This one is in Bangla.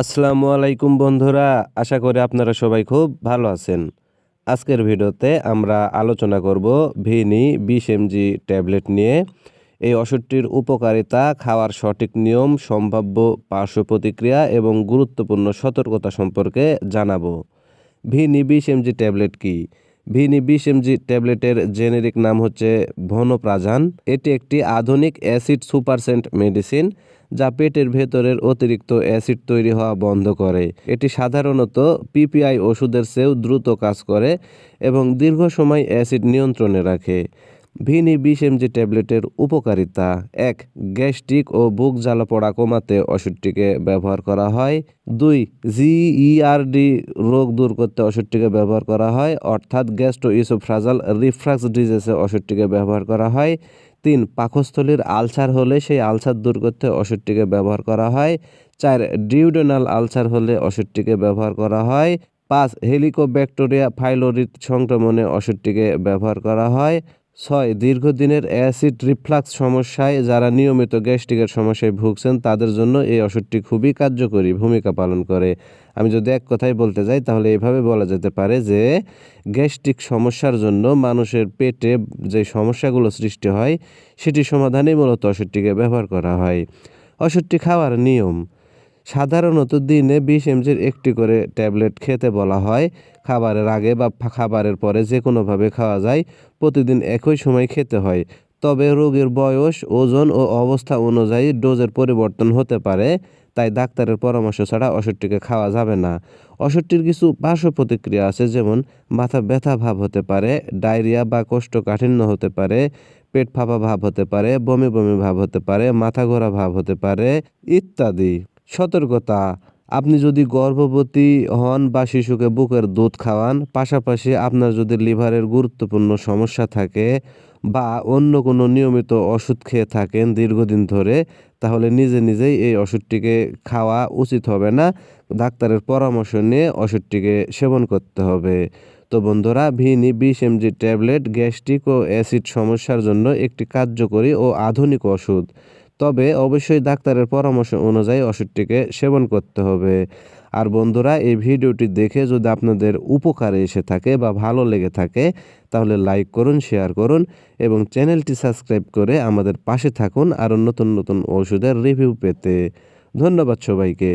আসসালামু আলাইকুম বন্ধুরা, আশা করি আপনারা সবাই খুব ভালো আছেন। আজকের ভিডিওতে আমরা আলোচনা করব ভিনি বিশ এমজি ট্যাবলেট নিয়ে। এই ওষুধটির উপকারিতা, খাওয়ার সঠিক নিয়ম, সম্ভাব্য পার্শ্ব প্রতিক্রিয়া এবং গুরুত্বপূর্ণ সতর্কতা সম্পর্কে জানাব। ভিনি বিশ এমজি ট্যাবলেট কি? ভিনি বিশ এমজি ট্যাবলেটের জেনেরিক নাম হচ্ছে ভনপ্রাজান। এটি একটি আধুনিক অ্যাসিড সুপারসেন্ট মেডিসিন যা পেটের ভেতরের অতিরিক্ত অ্যাসিড তৈরি হওয়া বন্ধ করে। এটি সাধারণত পিপিআই ওষুধের চেয়েও দ্রুত কাজ করে এবং দীর্ঘ সময় অ্যাসিড নিয়ন্ত্রণে রাখে। ভিনি বিশ এমজি ট্যাবলেটের উপকারিতা। এক, গ্যাস্ট্রিক ও বুক জ্বালা পড়া কমাতে ওষুধটিকে ব্যবহার করা হয়। দুই জিইআরডি রোগ দূর করতে ওষুধটিকে ব্যবহার করা হয়। অর্থাৎ গ্যাস্ট্রো ইসোফ্রাজাল রিফ্লাক্স ডিজিজে ওষুধটিকে ব্যবহার করা হয়। তিন পাকস্থলীর আলসার হলে সেই আলসার দূর করতে ওষুধটিকে ব্যবহার করা হয়। চার, ডিউডোনাল আলসার হলে ওষুধটিকে ব্যবহার করা হয়। পাঁচ, হেলিকোব্যাকটেরিয়া ফাইলোরিক সংক্রমণে ওষুধটিকে ব্যবহার করা হয়। ছয়, দীর্ঘদিনের অ্যাসিড রিফ্লাক্স সমস্যায় যারা নিয়মিত গ্যাস্ট্রিকের সমস্যায় ভুগছেন, তাদের জন্য এই ওষুধটি খুবই কার্যকরী ভূমিকা পালন করে। আমি যদি এক কথাই বলতে যাই, তাহলে এভাবে বলা যেতে পারে যে, গ্যাস্ট্রিক সমস্যার জন্য মানুষের পেটে যে সমস্যাগুলো সৃষ্টি হয় সেটি সমাধানেই মূলত ওষুধটিকে ব্যবহার করা হয়। ওষুধটি খাওয়ার নিয়ম সাধারণত দিনে বিশ এমজির একটি করে ট্যাবলেট খেতে বলা হয়। খাবারের আগে বা খাবারের পরে যে কোনোভাবে খাওয়া যায়, প্রতিদিন একই সময় খেতে হয়। তবে রোগীর বয়স, ওজন ও অবস্থা অনুযায়ী ডোজের পরিবর্তন হতে পারে, তাই ডাক্তারের পরামর্শ ছাড়া ওষুধটিকে খাওয়া যাবে না। ওষুধটির কিছু পার্শ্ব প্রতিক্রিয়া আছে, যেমন মাথা ব্যথা ভাব হতে পারে, ডায়রিয়া বা কোষ্ঠকাঠিন্য হতে পারে, পেট ফাঁপা ভাব হতে পারে, বমি বমি ভাব হতে পারে, মাথা ঘোরা ভাব হতে পারে, ইত্যাদি। সতর্কতা। আপনি যদি গর্ভবতী হন বা শিশুকে বুকের দুধ খাওয়ান, পাশাপাশি আপনার যদি লিভারের গুরুত্বপূর্ণ সমস্যা থাকে বা অন্য কোনো নিয়মিত ওষুধ খেয়ে থাকেন দীর্ঘদিন ধরে, তাহলে নিজে নিজেই এই ওষুধটিকে খাওয়া উচিত হবে না। ডাক্তারের পরামর্শ নিয়ে ওষুধটিকে সেবন করতে হবে। তো বন্ধুরা, ভিনি বিশ এমজি ট্যাবলেট, গ্যাস্ট্রিক ও অ্যাসিড সমস্যার জন্য একটি কার্যকরী ও আধুনিক ওষুধ। তবে অবশ্যই ডাক্তারের পরামর্শ অনুযায়ী ওষুধটিকে সেবন করতে হবে। আর বন্ধুরা, এই ভিডিওটি দেখে যদি আপনাদের উপকারে এসে থাকে বা ভালো লেগে থাকে, তাহলে লাইক করুন, শেয়ার করুন এবং চ্যানেলটি সাবস্ক্রাইব করে আমাদের পাশে থাকুন আরও নতুন নতুন ওষুধের রিভিউ পেতে। ধন্যবাদ সবাইকে।